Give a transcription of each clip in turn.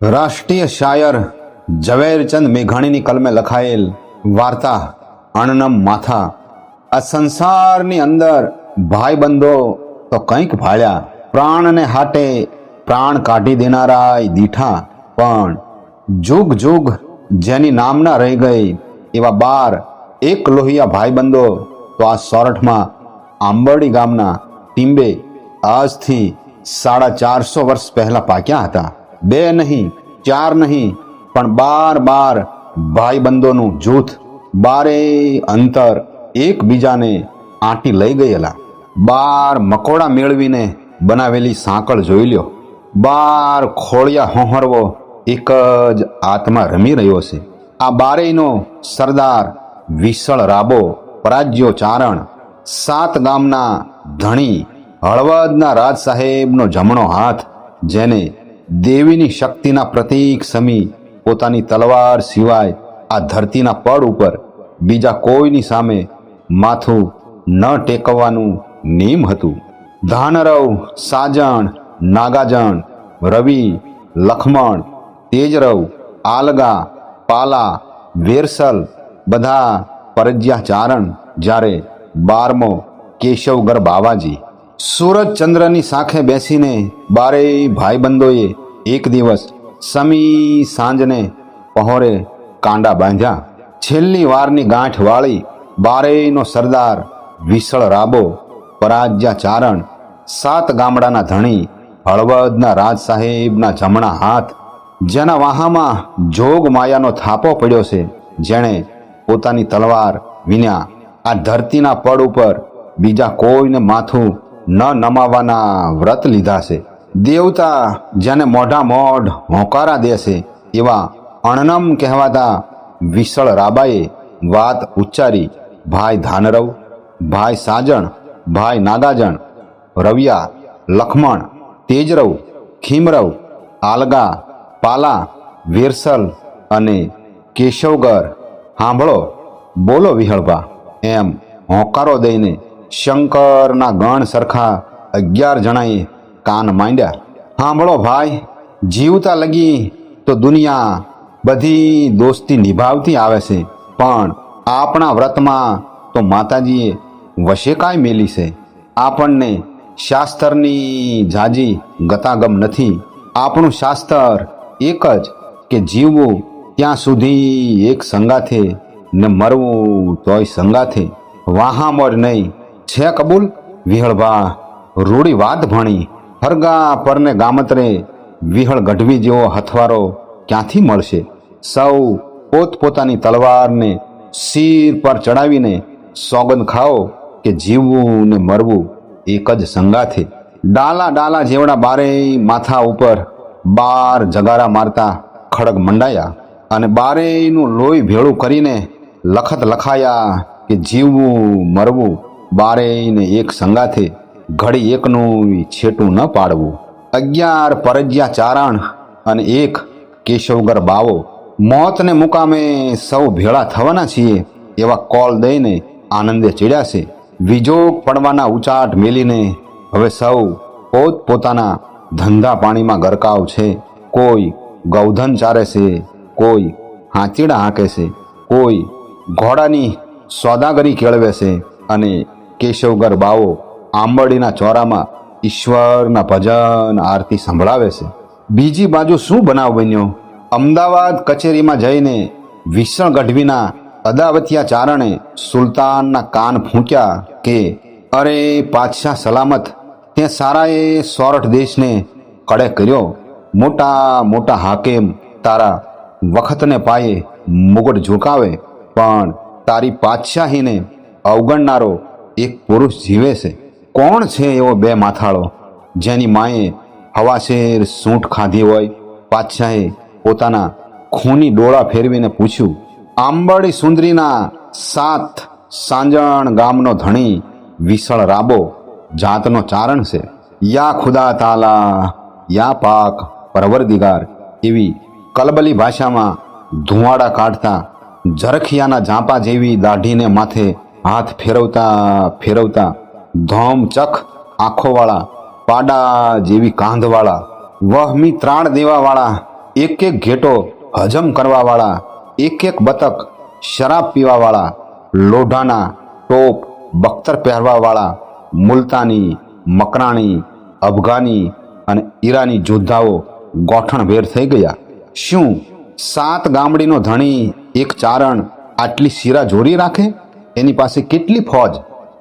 રાષ્ટ્રીય શાયર ઝવેરચંદ મેઘાણીની કલમે લખાયેલ વાર્તા અણનમ માથા. આ સંસારની અંદર ભાઈબંધો તો કંઈક ભાળ્યા. પ્રાણને હાટે પ્રાણ કાઢી દેનારાય દીઠા. પણ જુગ જુગ જેની નામના રહી ગઈ એવા બાર એક લોહિયા ભાઈબંધો તો આ સોરઠમાં આંબરડી ગામના ટીંબે આજથી સાડા ચારસો વર્ષ પહેલાં પાક્યા હતા. બે નહીં, ચાર નહીં, પણ બાર બાર ભાઈબંધોનું જૂથ બારે અંતર એકબીજાને આંટી લઈ ગયેલા. બાર મકોડા મેળવીને બનાવેલી સાંકળ જોઈ લ્યો. બાર ખોળિયા હોહરવો એક જ આત્મા રમી રહ્યો છે. આ બારેયનો સરદાર વિસળ રાબો પરાજ્યો ચારણ સાત ગામના ધણી હળવદના રાજ સાહેબનો જમણો હાથ જેને દેવીની શક્તિના પ્રતીક સમી પોતાની તલવાર સિવાય આ ધરતીના પડ ઉપર બીજા કોઈની સામે માથું ન ટેકવવાનું નિયમ હતું. ધાનરવ, સાજણ, નાગાજણ, રવિ, લખમણ, તેજરવ, આલગા, પાલા, વેરસલ બધા પરજ્યા ચારણ જ્યારે બારમો કેશવગર બાવાજી સૂરજચંદ્રની સાંખે બેસીને બારેય ભાઈબંધોએ એક દિવસ સમી સાંજને પહોરે કાંડા બાંધ્યા. છેલ્લી વારની ગાંઠ વાળી બારેયનો સરદાર વિસળ રાબો, પરાજ્યા ચારણ, સાત ગામડાના ધણી, હળવદના રાજ સાહેબના જમણા હાથ, જેના વાહામાં જોગ માયાનો થાપો પડ્યો છે, જેણે પોતાની તલવાર વિના આ ધરતીના પડ ઉપર બીજા કોઈને માથું ન નમાવવાના વ્રત લીધા છે. દેવતા જેને મોઢા મોઢ હોંકારા દેશે એવા અણનમ કહેવાતા વિસળ રાબાએ વાત ઉચ્ચારી, ભાઈ ધાનરવ, ભાઈ સાજણ, ભાઈ નાગાજણ, રવિયા, લખમણ, તેજરવ, ખીમરવ, આલગા, પાલા, વેરસલ અને કેશવગર સાંભળો બોલો વિહળભા એમ હોંકારો દઈને શંકરના ગણ સરખા અગિયાર જણાએ કાન માંડ્યા. સાંભળો ભાઈ, જીવતા લગી તો દુનિયા બધી દોસ્તી નિભાવતી આવે છે, પણ આપણા વ્રતમાં તો માતાજીએ વશે કાંઈ મેલી છે. આપણને શાસ્ત્રની જાજી ગતાગમ નથી. આપણું શાસ્ત્ર એક જ કે જીવવું ત્યાં સુધી એક સંગાથે, ને મરવું તોય સંગાથે. વાહા મોર નહીં છે કબૂલ? વિહળભા રૂડી વાત ભણી, હરગા પરને ગામતરે વિહળ ગઢવી જેવો હથવારો ક્યાંથી મળશે? સૌ પોતપોતાની તલવારને શીર પર ચડાવીને સોગંદ ખાઓ કે જીવવું ને મરવું એક જ સંગાથે. ડાલા ડાલા જેવડા બારેય માથા ઉપર બાર જગારા મારતા ખડગ મંડાયા અને બારેયનું લોહી ભેળું કરીને લખત લખાયા કે જીવવું, મરવું બારેયને એક સંગાથે ઘડી એકનું છેટું ન પાડવું. અગિયાર પરજ્યા ચારણ અને એક કેશવગર બાવો મોતને મુકામે સૌ ભેળા થવાના છીએ એવા કોલ દઈને આનંદે ચીડ્યા છે. વિજોગ પડવાના ઉચાટ મેલીને હવે સૌ પોત પોતાના ધંધા પાણીમાં ગરકાવ છે. કોઈ ગૌધન ચારે છે, કોઈ હાંચીડા હાંકે છે, કોઈ ઘોડાની સોદાગરી કેળવે છે અને કેશવગર બાવો આંબળીના ચોરામાં ઈશ્વરના ભજન, આરતી સંભળાવે છે. બીજી બાજુ શું બનાવ બન્યો? અમદાવાદ કચેરીમાં જઈને વિષણ ગઢવીના અદાવતિયા ચારણે સુલતાનના કાન ફૂંક્યા કે, અરે પાછા સલામત. તે સારાએ સોરઠ દેશને કડે કર્યો. મોટા મોટા હાકેમ, તારા વખતને પાયે મુગટ ઝુકાવે, પણ તારી પાતશાહીને અવગણનારો એક પુરુષ જીવે છે. કોણ છે એવો બે માથાળો? જેની માએ હવાશેર સૂંઠ ખાધી હોય પાછાએ પોતાના ખૂની ડોળા ફેરવીને પૂછ્યું, આંબળી સુંદરીના સાત સાંજણ ગામનો ધણી વિસળ રાબો જાતનો ચારણ છે? યા ખુદા તાલા, યા પાક પરવરદિગાર એવી કલબલી ભાષામાં ધુવાડા કાઢતા ઝરખિયાના ઝાંપા જેવી દાઢીને માથે હાથ ફેરવતા ફેરવતા ધોમ ચખ આંખોવાળા, પાડા જેવી કાંધવાળા વહમી ત્રાણ દેવાવાળા, એક એક ઘેટો હજમ કરવાવાળા, એક એક બતક શરાબ પીવાવાળા, લોઢાના ટોપ બખ્તર પહેરવાવાળા, મુલતાની, મકરાણી, અફઘાની અને ઈરાની યોદ્ધાઓ ગોઠણભેર થઈ ગયા. શું સાત ગામડીનો ધણી એક ચારણ આટલી શીરા જોરી રાખે? એની પાસે કેટલી ફોજ?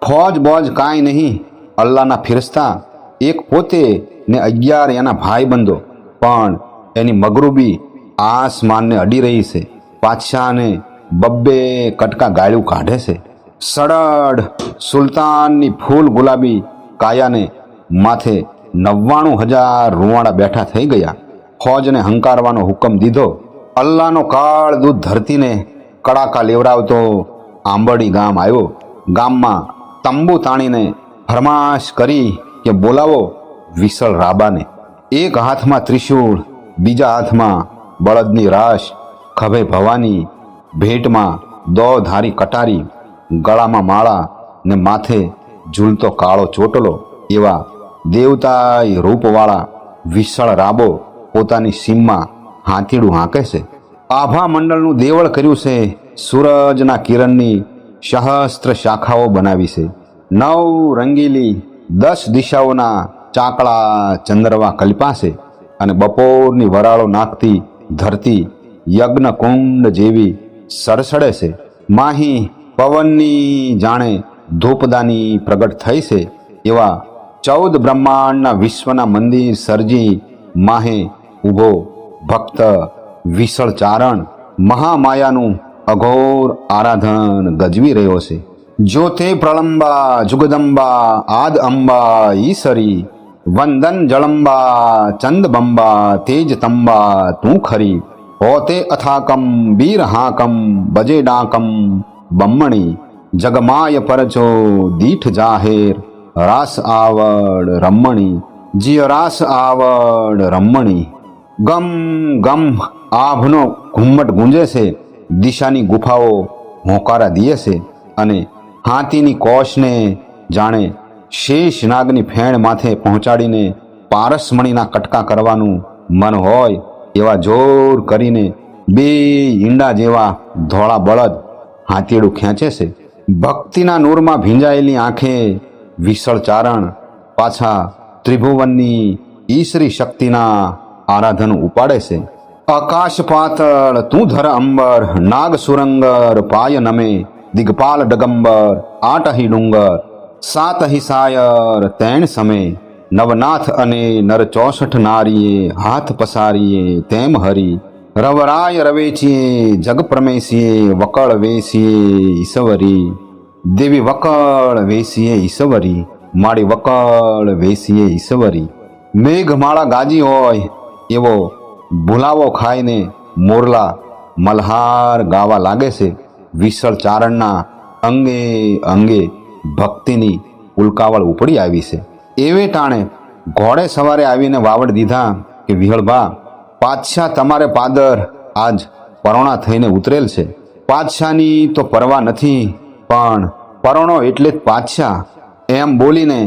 ફોજ, બોજ કાંઈ નહીં. અલ્લાહના ફિરસ્તા એક પોતે ને અગિયાર એના ભાઈબંધો પણ એની મગરૂબી આસમાનને અડી રહી છે. પાછાને બબ્બે કટકા ગાળ્યું કાઢે છે. સડડ સુલતાનની ફૂલ ગુલાબી કાયાને માથે નવ્વાણું હજાર રૂવાડા બેઠા થઈ ગયા. ફોજને હંકારવાનો હુકમ દીધો. અલ્લાહનો કાળ દૂધ ધરતીને કડાકા લેવડાવતો આંબડી ગામ આવ્યો. ગામમાં તંબુ તાણીને ફરમાશ કરી કે બોલાવો વિસળ રાબાને. એક હાથમાં ત્રિશૂળ, બીજા હાથમાં બળદની રાશ. ખભે ભવાની ભેટમાં દો ધારી કટારી, ગળામાં માળા ને માથે ઝૂલતો કાળો ચોટલો એવા દેવતાય રૂપવાળા વિશાળ રાબો પોતાની સીમમાં હાથીડું હાંકે છે. આભા મંડળનું દેવળ કર્યું છે સૂરજના કિરણની સહસ્ત્ર શાખાઓ બનાવી છે. નવ રંગીલી દસ દિશાઓના ચાકળા ચંદ્રવા કલ્પાશે અને બપોરની વરાળો નાખતી ધરતી યજ્ઞ કુંડ જેવી સરસડે છે. માહી પવનની જાણે ધૂપદાની પ્રગટ થઈ છે એવા ચૌદ બ્રહ્માંડના વિશ્વના મંદિર સર્જી માહે ઊભો ભક્ત વિસળ ચારણ મહામાયાનું અઘોર આરાધન ગજવી રહ્યો છે. જ્યોતે પ્રલંબા, જુગદંબા, આદ અંબા, ઈસરી, વંદન જળંબા ચંદબંબા તેજ તંબા, તું ખરી, હોતે અથાકમ, બીર હાકમ, બજે ડાકમ, બમ્મણી, જગમાય પરચો, દીઠ જાહેર, રાસ આવડ રમણી, જીય રાસ આવડ રમણી. ગમ ગમ, આભનો ઘુમ્મટ ગુંજે છે. દિશાની ગુફાઓ હોંકારા દીએ છે અને હાથીની કોશને જાણે શેષ નાગની ફેણ માથે પહોંચાડીને પારસમણીના કટકા કરવાનું મન હોય એવા જોર કરીને બે ઈંડા જેવા ધોળા બળદ હાથીડું ખેંચે છે. ભક્તિના નૂરમાં ભીંજાયેલી આંખે વિસળ ચારણ, પાછા ત્રિભુવનની ઈશ્વરી શક્તિના આરાધન ઉપાડે છે. આકાશ પાતળ તું ધર અંબર નાગ સુરંગર પાય નમે દિગપાલ ડગંબર આટહી ડુંગર સાતહી સાયર તેણ સમે નવનાથ અને નર ચોસઠ નારીએ હાથ પસારીએ તેમ હરી રવરાય રવેચીએ જગ પ્રમેશીએ વકળ વેસીએ ઈશ્વરી દેવી વકળ વેસીએ ઈશ્વરી માળી વકળ વેસીએ ઈશ્વરી મેઘમાળા ગાજી હોય એવો ભૂલાવો ખાઈને મોરલા મલ્હાર ગાવા લાગે છે. વિસળ ચારણના અંગે અંગે ભક્તિની ઉલ્કાવળ ઉપડી આવી છે. એવે ટાણે ઘોડે સવારે આવીને વાવડ દીધા કે વિહળભા પાછા તમારે પાદર આજ પરોણા થઈને ઉતરેલ છે. પાછાની તો પરવા નથી, પણ પરોણો એટલે જ પાછા એમ બોલીને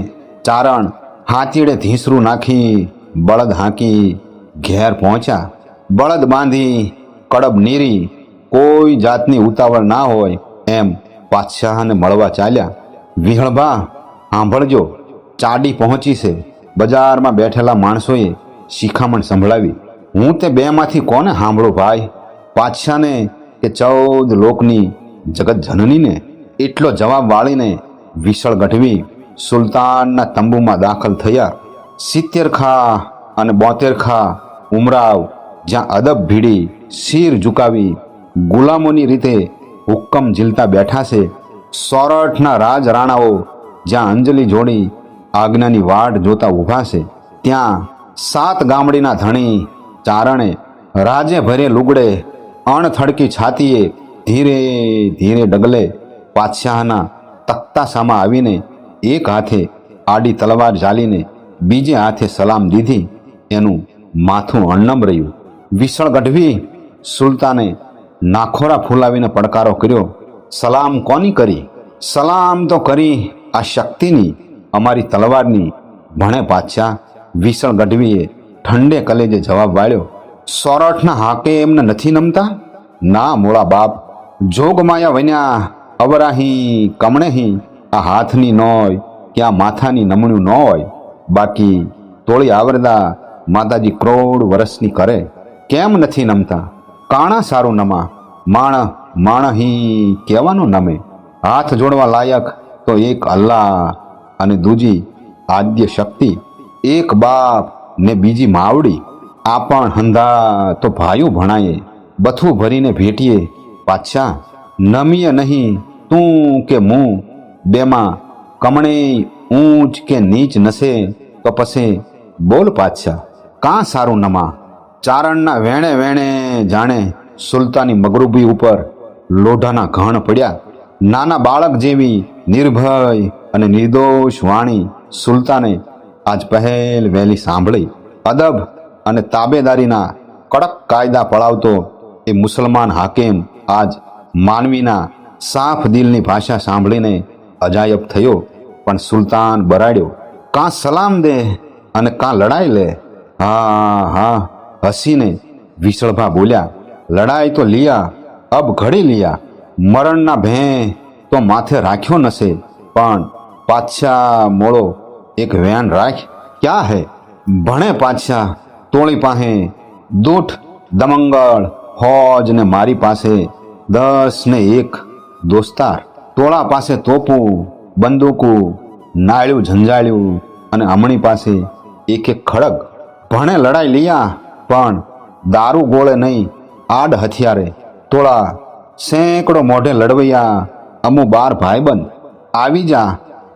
ચારણ હાથીડે ધીસરું નાખી, બળદ હાંકી ઘેર પહોંચ્યા. બળદ બાંધી, કડબ નીરી, કોઈ જાતની ઉતાવળ ના હોય એમ પાતશાહને મળવા ચાલ્યા. વિહળભા સાંભળજો, ચાડી પહોંચી છે. બજારમાં બેઠેલા માણસોએ શિખામણ સંભળાવી. હું તે બેમાંથી કોને સાંભળું ભાઈ? પાતશાહને કે ચૌદ લોકની જગત જનનીને? એટલો જવાબ વાળીને વિશળ ગઢવી સુલતાનના તંબુમાં દાખલ થયા. સિત્તેર ખા અને બોતેર ખા ઉમરાવ, જ્યાં અદબ ભીડી શીર ઝુકાવી ગુલામોની રીતે હુક્કમ ઝીલતા બેઠા છે. સોરઠના રાજ રાણાઓ જ્યાં અંજલિ જોડી આજ્ઞાની વાટ જોતા ઊભા છે. ત્યાં સાત ગામડીના ધણી ચારણે રાજે ભરે લુગડે અણથડકી છાતીએ ધીરે ધીરે ડગલે પાછાના તખ્તા આવીને એક હાથે આડી તલવાર ઝાલીને બીજે હાથે સલામ દીધી. એનું માથું અણનમ રહ્યું. વિસળ ગઢવી સુલતાને નાખોરા ફૂલાવીને પડકારો કર્યો. સલામ કોની કરી? સલામ તો કરી આ શક્તિની. અમારી તલવારની ભણે પાછા. વિસળ ગઢવીએ ઠંડે કલેજે જવાબ વાળ્યો, સોરઠના હાકે એમને નથી નમતા? ના મોળા બાપ જોગમાયા વન્યા અવરાહી કમણેહી આ હાથની નોય કે આ માથાની નમણું ન હોય બાકી તોળી આવરદા માતાજી કરોડ વર્ષની કરે, કેમ નથી નમતા? કાણા સારું નમા, માણ, માણહી કહેવાનું નમે. હાથ જોડવા લાયક તો એક અલ્લાહ અને દૂજી આદ્ય શક્તિ, એક બાપ ને બીજી માવડી. આ પણ હંધા તો ભાઈઓ ભણાયે, બથું ભરીને ભેટીએ. પાછા, નમીએ નહીં, તું કે મું, બેમાં કમણે ઊંચ કે નીચ નસે, તો પછી બોલ પાછા. કાં સારું નમા? ચારણના વેણે વેણે જાણે સુલતાની મગરૂબી ઉપર લોઢાના ઘણ પડ્યા. નાના બાળક જેવી નિર્ભય અને નિર્દોષ વાણી સુલતાને આજ પહેલ વહેલી સાંભળી. અદબ અને તાબેદારીના કડક કાયદા પળાવતો એ મુસલમાન હાકેમ આજ માનવીના સાફ દિલની ભાષા સાંભળીને અજાયબ થયો. પણ સુલતાન બરાડ્યો. કાં સલામ દે અને કાં લડાઈ લે? હા હા, હસીને વિસળભા બોલ્યા, લડાઈ તો લિયા, અબ ઘડી લિયા, મરણના ભે તો માથે રાખ્યો નશે પણ પાછા મોળો એક વ્યાન રાખ, ક્યાં હે? ભણે પાછા તોળી પાસે દૂઠ દમંગળ ફોજ ને મારી પાસે, દસ ને એક દોસ્તાર, ટોળા પાસે તોપું, બંદૂકું, નાળ્યું ઝંઝાળ્યું અને અમણી પાસે એક એક ખડગ ભણે લડાઈ લીયા, પણ દારૂ ગોળે નહીં, આડ હથિયારે. તોળા સેંકડો મોઢે લડવૈયા, અમુ બાર ભાઈબંધ. આવી જા,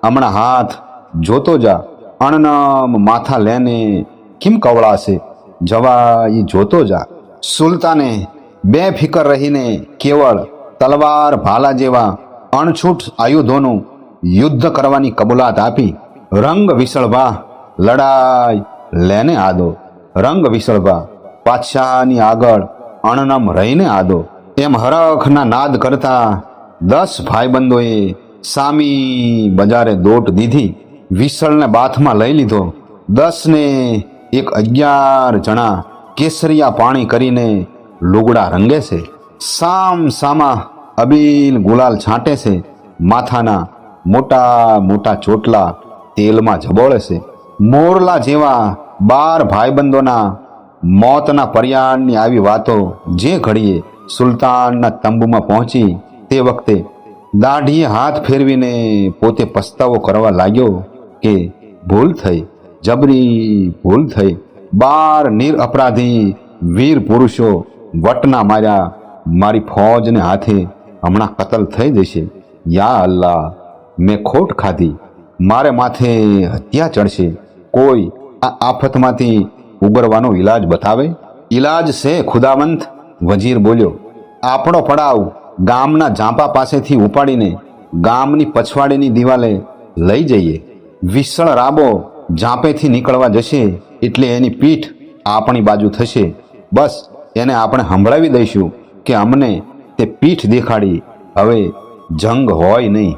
હમણાં હાથ જોતો જા. અણનમ માથા લેને કેમ કવળાશે? જવા એ જોતો જા. સુલતાને બે ફિકર રહીને કેવળ તલવાર ભાલા જેવા અણછૂટ આયુધોનું યુદ્ધ કરવાની કબૂલાત આપી. રંગ વિસળવા લડાઈ લેને આદો. રંગ વિસળવા. પાતશાહની આગળ અણનમ રહીને આદો. એમ હરખના નાદ કરતા દસ ભાઈબંધોએ સામી બજારે દોટ દીધી. વિસળને બાથમાં લઈ લીધો. દસને એક અગિયાર જણા કેસરિયા પાણી કરીને લુગડા રંગે છે. સામ સામા અબીલ ગુલાલ છાંટે છે. માથાના મોટા મોટા ચોટલા તેલમાં જબોળે છે. મોરલા જેવા બાર ભાઈબંધોના મોતના પર્યાણની આવી વાતો જે ઘડીએ સુલતાનના તંબુમાં પહોંચી તે વખતે દાઢીએ હાથ ફેરવીને પોતે પસ્તાવો કરવા લાગ્યો કે ભૂલ થઈ, જબરી ભૂલ થઈ. બાર નિર અપરાધી વીર પુરુષો વટના માર્યા, મારી ફોજને હાથે હમણાં કતલ થઈ જશે. યા અલ્લાહ, મેં ખોટ ખાધી, મારે માથે હત્યા ચડશે. કોઈ આ આફતમાંથી ઉગરવાનો ઈલાજ બતાવે? ઈલાજ છે ખુદાવંત? વજીર બોલ્યો, આપણો પડાવ ગામના જાંપા પાસેથી ઉપાડીને ગામની પછવાડીની દિવાલે લઈ જઈએ. વિસળ રાબો ઝાંપેથી નીકળવા જશે એટલે એની પીઠ આપણી બાજુ થશે. બસ, એને આપણે સંભળાવી દઈશું કે અમને તે પીઠ દેખાડી. હવે જંગ હોય નહીં.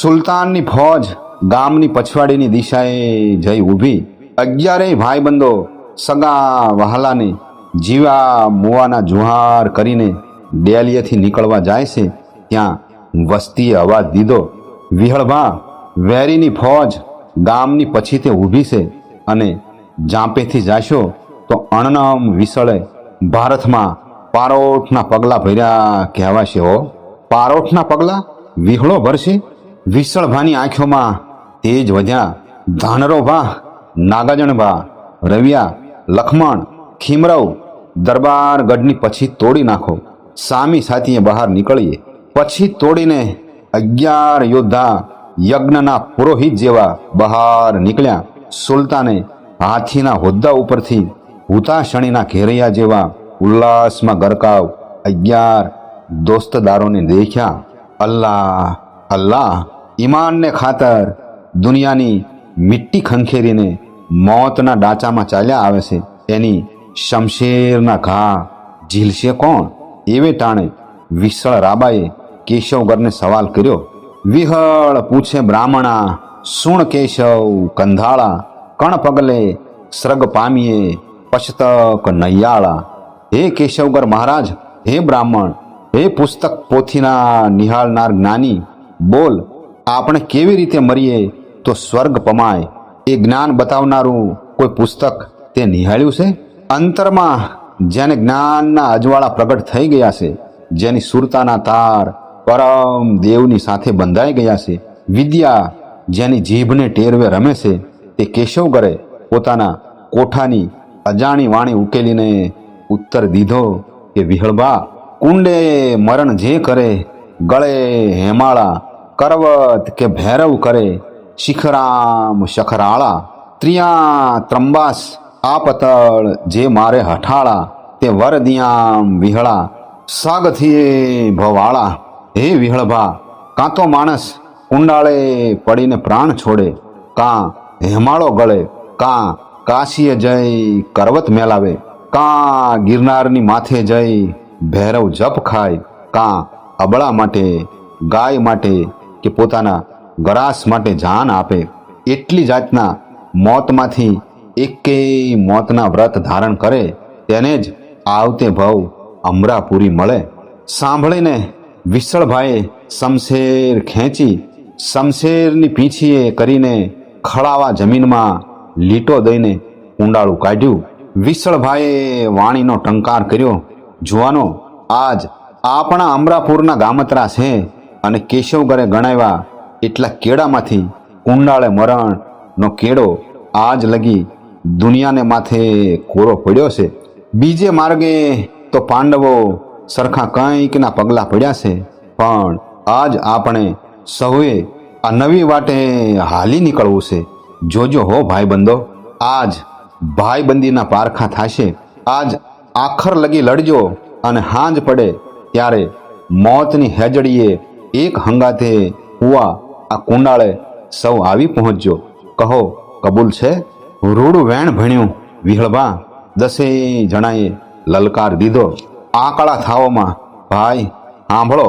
સુલતાનની ફોજ ગામની પછવાડીની દિશાએ જઈ ઊભી. અગિયારેય ભાઈબંધો સગા વહાલાને જીવા મુવાના જુહાર કરીને ડેલીએથી નીકળવા જાય છે. ત્યાં વસ્તીએ અવાજ દીધો વિહળભા વેરીની ફોજ ગામની પછી તે ઊભી છે અને જાંપેથી જાશો તો અણનમ વિસળે ભારતમાં પારોઠના પગલાં ભર્યા કહેવાશે હો. પારોઠના પગલાં? વિહળો ભરશે? વિસળભાની આંખોમાં તેજ વધ્યા. ધાનરો ભા, નાગાજણ ભા, રવિયા, લખમણ, ખીમરવ દરબારગઢની પછી તોડી નાખો. સામી સાથીએ બહાર નીકળીએ. પછી તોડીને અગિયાર યોદ્ધા યજ્ઞના પુરોહિત જેવા બહાર નીકળ્યા. સુલતાને હાથીના હોદ્દા ઉપરથી હુતાશણીના ઘેરૈયા જેવા ઉલ્લાસમાં ગરકાવ અગિયાર દોસ્તદારોને દેખ્યા. અલ્લાહ અલ્લાહ, ઈમાનને ખાતર દુનિયાની મિટ્ટી ખંખેરીને મોતના ડાચામાં ચાલ્યા આવે છે. એની શમશેરના ઘા ઝીલશે કોણ? એવે ટાણે વિસળ રાબાએ કેશવગરને સવાલ કર્યો. વિહળ પૂછે બ્રાહ્મણા, સુણ કેશવ કંધાળા, કણ પગલે સ્રગ પામીએ પછતક નૈયાળા? હે કેશવગર મહારાજ, હે બ્રાહ્મણ, હે પુસ્તક પોથીના નિહાળનાર જ્ઞાની, બોલ, આપણે કેવી રીતે મરીએ તો સ્વર્ગ પમાય. એ જ્ઞાન બતાવનારું કોઈ પુસ્તક તે નિહાળ્યું છે? અંતરમાં જેને જ્ઞાનના અજવાળા પ્રગટ થઈ ગયા છે, જેની સુરતાના તાર પરમ દેવની સાથે બંધાઈ ગયા છે, વિદ્યા જેની જીભને ટેરવે રમે છે, તે કેશવગરે પોતાના કોઠાની અજાણી વાણી ઉકેલીને ઉત્તર દીધો કે વિહળબા કુંડે મરણ જે કરે, ગળે હેમાળા, કરવત કે ભૈરવ કરે શિખરામ શખરાળા, ત્રિયા ત્રંબાસ આ પતળ જે મારે હઠાળા, તે વરદિયામ વિહળા સાગથી ભવાળા, હે વિહળભા, કાં તો માણસ કુંડાળે પડીને પ્રાણ છોડે, કાં હેમાળો ગળે, કાં કાશીએ જઈ કરવત મેલાવે, કાં ગિરનારની માથે જઈ ભૈરવ જપ ખાય, કાં અબળા માટે, ગાય માટે કે પોતાના ગરાસ માટે જાન આપે, એટલી જાતના મોતમાંથી એકેય મોતના વ્રત ધારણ કરે, તેને જ આવતે ભવ અમરાપુરી મળે. સાંભળીને વિસળભાઈએ શમશેર ખેંચી, શમશેરની પીંછીએ કરીને ખળાવા જમીનમાં લીટો દઈને કુંડાળું કાઢ્યું. વિસળભાઈએ વાણીનો ટંકાર કર્યો, જુવાનો, આજ આપણા અમરાપુરના ગામતરા છે અને કેશવગરે ગણાવ્યા એટલા કેળામાંથી કુંડાળે મરણનો કેળો આજ લગી દુનિયાને માથે કોરો પડ્યો છે. બીજે માર્ગે તો પાંડવો સરખા કંઈકના પગલાં પડ્યા છે, પણ આજ આપણે સૌએ આ નવી વાટે હાલી નીકળવું છે. જોજો હો ભાઈબંધો, આજ ભાઈબંધીના પારખા થશે. આજ આખર લગી લડજો અને હાંજ પડે ત્યારે મોતની હેજડીએ એક હંગાથે હુવા આ કુંડાળે સૌ આવી પહોંચજો કહો, કબૂલ છે? રૂડ વેણ ભણ્યું વિહળભા દસે જણાએ લલકાર દીધો. આકળા થાવોમાં ભાઈ, સાંભળો,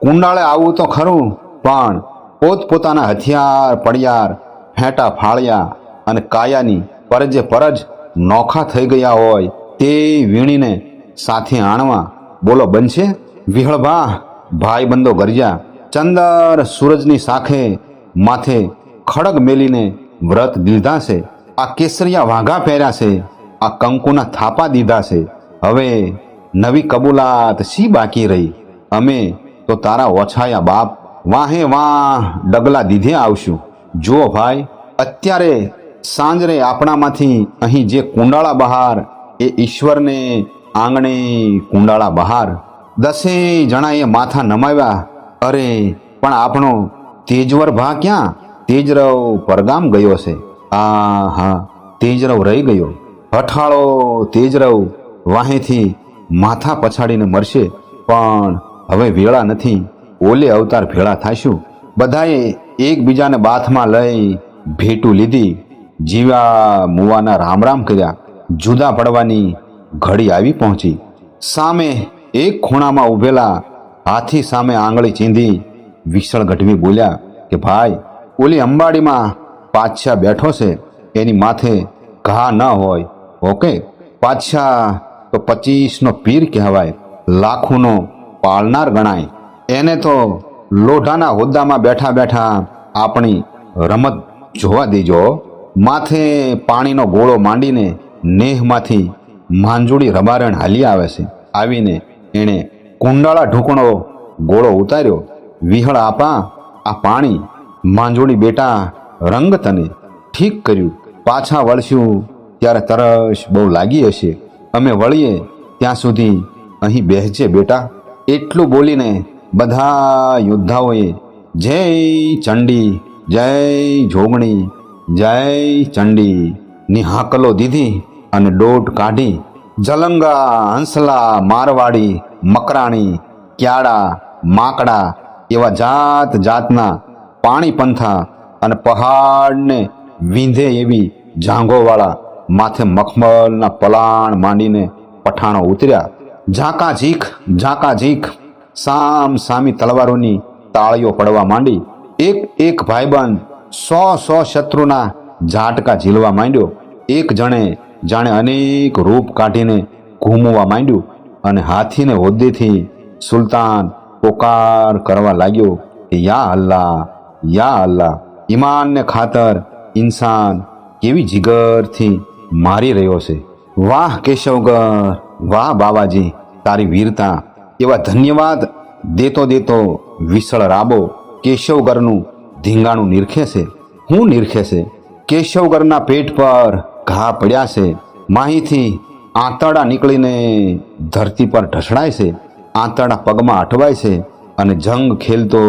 કુંડાળે આવવું તો ખરું, પણ પોતપોતાના હથિયાર પડિયાર ફેંટા ફાળ્યા અને કાયાની પરજે પરજ નોખા થઈ ગયા હોય તે વીણીને સાથે આણવા. બોલો, બનશે? વિહળભા ભાઈ બંધો ગરજ્યા ચંદર સૂરજની સાખે માથે ખડગ મેલીને વ્રત દીધા છે. આ કેસરિયા વાઘા પહેર્યા છે. આ કંકુના થાપા દીધા છે. હવે નવી કબૂલાત શી બાકી રહી? અમે તો તારા ઓછાયા બાપ વાહે વાહ ડગલા દીધે આવશું. જુઓ ભાઈ, અત્યારે સાંજરે આપણામાંથી અહીં જે કુંડાળા બહાર, એ ઈશ્વરને આંગણે કુંડાળા બહાર. દસેય જણાએ માથા નમાવ્યા. અરે, પણ આપણો તેજવર ભા ક્યાં? તેજરવ પરગામ ગયો છે. આ હા તેજરવ રહી ગયો. હઠાળો તેજરવ વાહેથી માથા પછાડીને મરશે. પણ હવે વેળા નથી. ઓલે અવતાર ભેળા થાશું. બધાએ એકબીજાને બાથમાં લઈ ભેટું લીધી. જીવા મુવાના રામ રામ કર્યા. જુદા પડવાની ઘડી આવી પહોંચી. સામે એક ખૂણામાં ઊભેલા હાથી સામે આંગળી ચીંધી વિસળ ગઢવી બોલ્યા કે, ભાઈ, ઓલી અંબાડીમાં પાછા બેઠો છે. એની માથે ઘા ન હોય, ઓકે? પાછા તો પચીસનો પીર કહેવાય, લાખોનો પાળનાર ગણાય. એને તો લોઢાના હોદ્દામાં બેઠા બેઠા આપણી રમત જોવા દેજો. માથે પાણીનો ગોળો માંડીને નેહમાંથી માંજુડી રબારણ હાલી આવે છે. આવીને એણે કુંડાળા ઢૂંકણો ગોળો ઉતાર્યો. વિહળ આપા, આ પાણી માંજોડી બેટા રંગ તને ઠીક કર્યું. પાછા વળશું ત્યારે તરસ બહુ લાગી હશે. અમે વળીએ ત્યાં સુધી અહીં બેસજે બેટા. એટલું બોલીને બધા યોદ્ધાઓએ જય ચંડી, જય જોગણી જય ચંડી. ની હાકલો દીધી અને દોટ કાઢી જલંગા, હંસલા, મારવાડી, મકરાણી, ક્યાડા, માકડા એવા જાત જાતના પાણી પંથા અને પહાડને વીંધે એવી જાંઘોવાળા માથે મખમલના પલાણ માંડીને પઠાણો ઉતર્યા. ઝાંકા ઝીખ ઝાંકા ઝીખ સામ સામી તલવારોની તાળીઓ પડવા માંડી. એક એક ભાઈબંધ સો સો શત્રુના ઝાટકા ઝીલવા માંડ્યો. એક જણે જાણે અનેક રૂપ કાઢીને ઘૂમવા માંડ્યું અને હાથીને હોદ્દેથી સુલતાન પોકાર કરવા લાગ્યો કે, યા અલ્લાહ યા અલ્લાહ, ઈમાનને ખાતર ઇન્સાન કેવી જીગરથી મારી રહ્યો છે? વાહ કેશવગર, વાહ બાવાજી, તારી વીરતા. એવા ધન્યવાદ દેતો દેતો વિસળ રાબો કેશવગરનું ધીંગાણું નિરખે છે. હું નિરખે છે? કેશવગરના પેટ પર ઘા પડ્યા છે. માહીથી આંતરડા નીકળીને ધરતી પર ઢસડાય છે. આંતરડા પગમાં અટવાય છે અને જંગ ખેલતો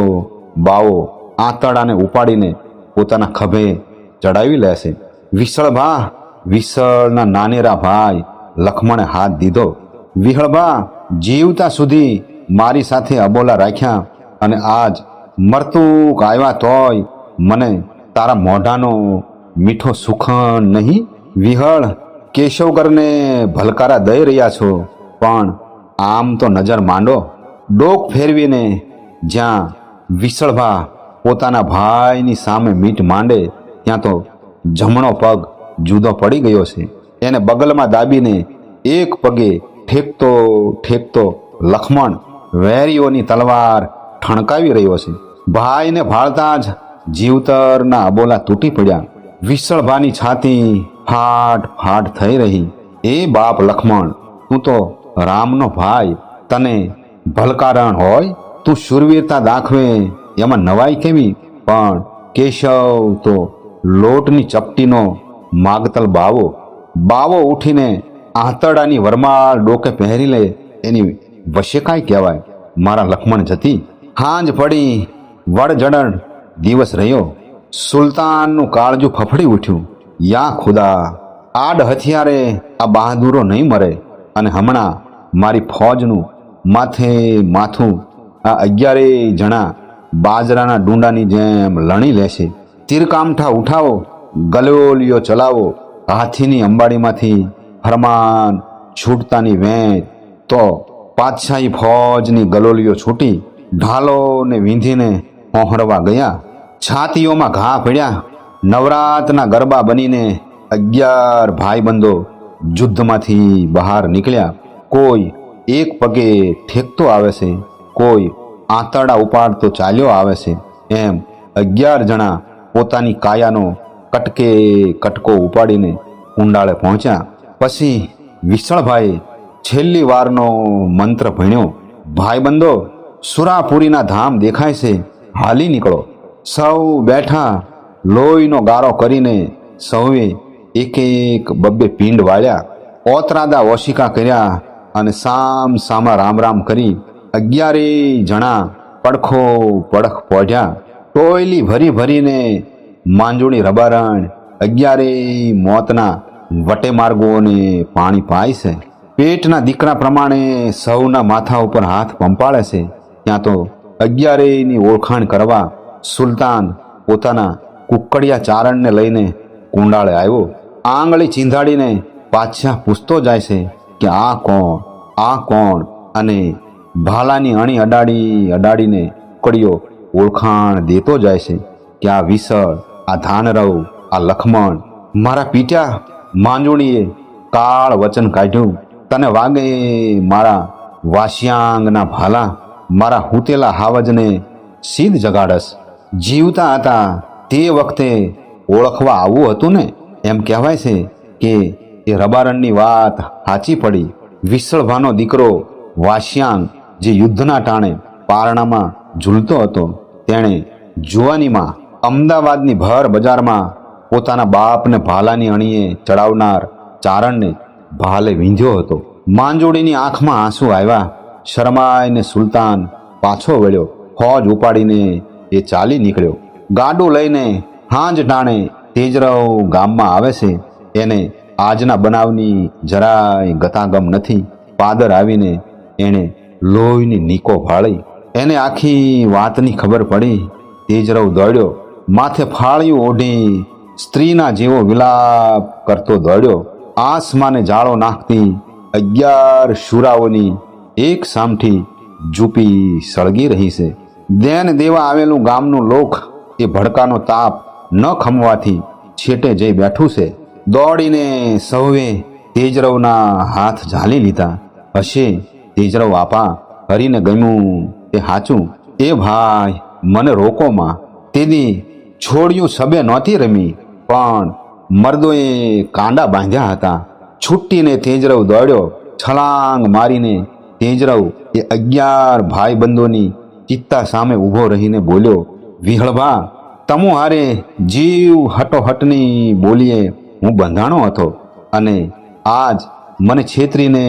બાવો આંતરડાને ઉપાડીને પોતાના ખભે ચડાવી લે છે. વિસળભા વિસળના નાનેરા ભાઈ લખમણે હાથ દીધો. વિહળભા જીવતા સુધી મારી સાથે અબોલા રાખ્યા અને આજ મરતું આવ્યા તોય મને તારા મોઢાનો મીઠો સુખન નહીં? વિહળ કેશવગરને ભલકારા દઈ રહ્યા છો. પણ આમ તો નજર માંડો. ડોક ફેરવીને જ્યાં વિસળભા પોતાના ભાઈની સામે મીટ માંડે, ત્યાં તો જમણો પગ જુદો પડી ગયો છે. એને બગલમાં દાબીને એક પગે ઠેકતો ઠેકતો લખમણ વેરીઓની તલવાર ઠણકાવી રહ્યો છે. ભાઈને ભાળતા જ જીવતરના અબોલા તૂટી પડ્યા. વિસળભાની છાતી ફાટ ફાટ થઈ રહી. એ બાપ લખમણ, તું તો રામનો ભાઈ, તને ભલકારણ હોય? તું શુરવીરતા દાખવે. એમાં નવાઈ કેવી? પણ કેશવ તો લોટની ચપટીનો માગતલ બાવો. બાવો ઉઠીને આંતરડાની વરમાળ ડોકે પહેરી લે. એની વશે કાંઈ કહેવાય? મારા લખમણ જતી હાંજ પડી. વડજડણ દિવસ રહ્યો. સુલતાનનું કાળજું ફફડી ઉઠ્યું. યા ખુદા, આડ હથિયારે આ બહાદુરો નહીં મરે. અને હમણાં મારી ફોજનું માથે માથું આ અગિયારેય જણા બાજરાના ડુંડાની જેમ લણી લેશે. તીરકામઠા ઉઠાવો, ગલોલિયો ચલાવો, હાથીની અંબાડીમાંથી ફરમાન છૂટતાની વેચ તો પાતશાહી ફોજની ગલોલીઓ છૂટી ઢાલો ને વીંધીને પહોંરવા ગયા. છાતીઓમાં ઘા પડ્યા. નવરાતના ગરબા બનીને અગિયાર ભાઈબંધો યુદ્ધમાંથી બહાર નીકળ્યા. કોઈ એક પગે ઠેકતો આવે છે, કોઈ આંતરડા ઉપાડતો ચાલ્યો આવે છે. એમ અગિયાર જણા પોતાની કાયાનો કટકે કટકો ઉપાડીને ઊંડાળે પહોંચ્યા. પછી વિશળભાઈ છેલ્લી વારનો મંત્ર ભણ્યો, ભાઈબંધો, સુરાપુરીના ધામ દેખાય છે. હાલી નીકળો. સૌ બેઠા લોહીનો ગારો કરીને સૌએ એક એક બબ્બે પિંડ વાળ્યા, ઓતરાદા ઓશિકા કર્યા અને સામ સામા રામ રામ કરી અગિયારેય જણા પડખો પડખ પોઢ્યા. ટોયલી ભરી ભરીને માંજુણી રબારણ અગિયારેય મોતના વટે માર્ગોને પાણી પાય છે. પેટના દીકરા પ્રમાણે સૌના માથા ઉપર હાથ પંપાળે છે. ત્યાં તો અગિયારેયની ઓળખાણ કરવા સુલતાન પોતાના કુકડિયા ચારણને લઈને કુંડાળે આવ્યો. આંગળી ચીંધાડીને પાછા પૂછતો જાય છે કે આ કોણ? આ કોણ? અને ભાલાની અણી અડાડી અડાડીને કુકડીઓ ઓળખાણ દેતો જાય છે કે આ વિસળ, આ ધાનરવ, આ લખમણ. મારા પીટ્યા માંજુણીએ કાળ વચન કાઢ્યું. તને વાગે મારા વાસ્યાંગના ભાલા. મારા હુતેલા હાવજને સીધ જગાડસ. જીવતા હતા તે વખતે ઓળખવા આવવું હતું ને, એમ કહેવાય છે કે એ રબારણની વાત સાચી પડી. વિસળભાનો દીકરો વાસ્યાંગ જે યુદ્ધના ટાણે પારણામાં ઝૂલતો હતો, તેણે જુવાનીમાં અમદાવાદની ભર બજારમાં પોતાના બાપને ભાલાની અણીએ ચડાવનાર ચારણને ભાલે વીંધ્યો હતો. માંજોડીની આંખમાં આંસુ આવ્યા. શરમાઈને સુલતાન પાછો વળ્યો. ફોજ ઉપાડીને એ ચાલી નીકળ્યો. ગાડું લઈને હાંજ ટાણે તેજરવ ગામમાં આવે છે. એને આજના બનાવની જરાય ગતાગમ નથી. પાદર આવીને એણે લોહીની નીકો ફાળી. એને આખી વાતની ખબર પડી. તેજરવ દોડ્યો. માથે ફાળિયું ઓઢી સ્ત્રીના જેવો વિલાપ કરતો દોડ્યો. આસમાને જાળો નાખતી અગિયાર શુરાઓની એક સામઠી જૂપી સળગી રહી છે. દેન દેવા આવેલું ગામનું લોક એ ભડકાનો તાપ ન ખમવાથી છેટે જઈ બેઠું છે. દોડીને સૌએ તેજરવના હાથ ઝાલી લીધા. હશે તેજરવ આપા હરીને ગમ્યું તે હાચું? એ ભાઈ, મને રોકોમાં તેદી છોડ્યું સબે નહોતી રમી, પણ મર્દોએ કાંડા બાંધ્યા હતા. છૂટીને તેજરવ દોડ્યો, છલાંગ મારીને તેજરવ એ અગિયાર ભાઈબંધોની ચિત્તા સામે ઊભો રહીને બોલ્યો વિહળભા તમુ હારે જીવ હટોહટની બોલીએ, હું બંધાણો હતો અને આજ મને છેતરીને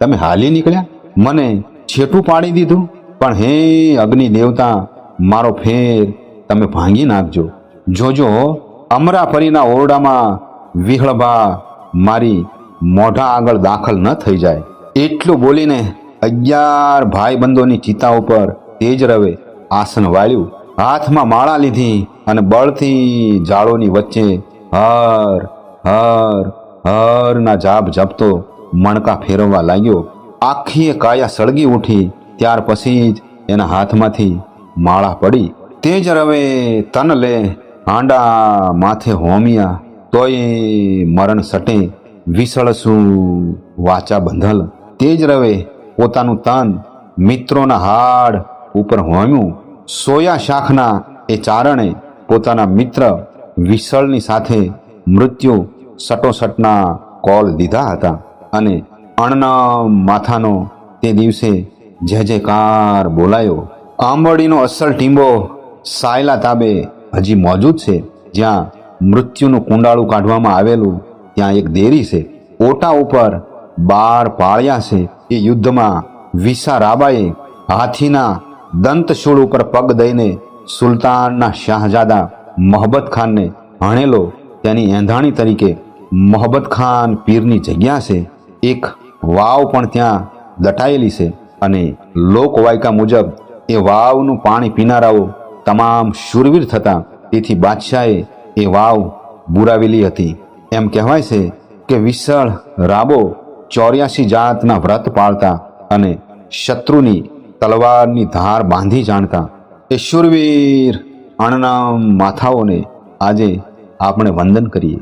તમે હાલી નીકળ્યા? મને છેટું પાડી દીધું? પણ હે અગ્નિ દેવતા, મારો ફેર તમે ભાંગી નાખજો. જોજો, અમરાપરીના ઓરડામાં વિહળભા મારી મોઢા આગળ દાખલ ન થઈ જાય. એટલું બોલીને અગિયાર ભાઈબંધોની ચિતા ઉપર તેજ રવે આસન વાળ્યું હાથમાં માળા લીધી અને બળથી જાળોની વચ્ચે હર હર, હરના જાપ જપતો મણકા ફેરવવા લાગ્યો. આખી કાયા સળગી ઉઠી. ત્યાર પછી જ એના હાથમાંથી માળા પડી. તે જ રવે તન લે હાંડા માથે હોમિયા, તોય મરણ સટે વિસળશું વાચા બંધલ. તે જ રવે પોતાનું તન મિત્રોના હાડ ઉપર હોમ્યું. સોયા શાખના એ ચારણે પોતાના મિત્ર વિસળની સાથે મૃત્યુ સટોસટના કોલ દીધા હતા અને અણના માથાનો તે દિવસે જય જયકાર બોલાયો. આંબળીનો અસલ ટીંબો સાયલા તાબે હજી મોજૂદ છે. જ્યાં મૃત્યુનું કુંડાળું કાઢવામાં આવેલું ત્યાં એક દેરી છે. ઓટા ઉપર બાર પાળ્યા છે. એ યુદ્ધમાં વિસા રાબાએ હાથીના દંતશૂળ ઉપર પગ દઈને સુલતાનના શાહજાદા મોહબ્બત ખાનને હણેલો તેની એંધાણી તરીકે મોહબ્બત ખાન પીરની જગ્યા છે. એક વાવ પણ ત્યાં દટાયેલી છે અને લોકવાયકા મુજબ એ વાવનું પાણી પીનારાઓ તમામ શૂરવીર થતા તેથી બાદશાહે એ વાવ બુરાવેલી હતી. એમ કહેવાય છે કે વિશાળ રાબો ચોર્યાસી જાતના વ્રત પાળતા અને શત્રુની તલવારની ધાર બાંધી જાણતા એ શૂરવીર અણનામ માથાઓને આજે આપણે વંદન કરીએ.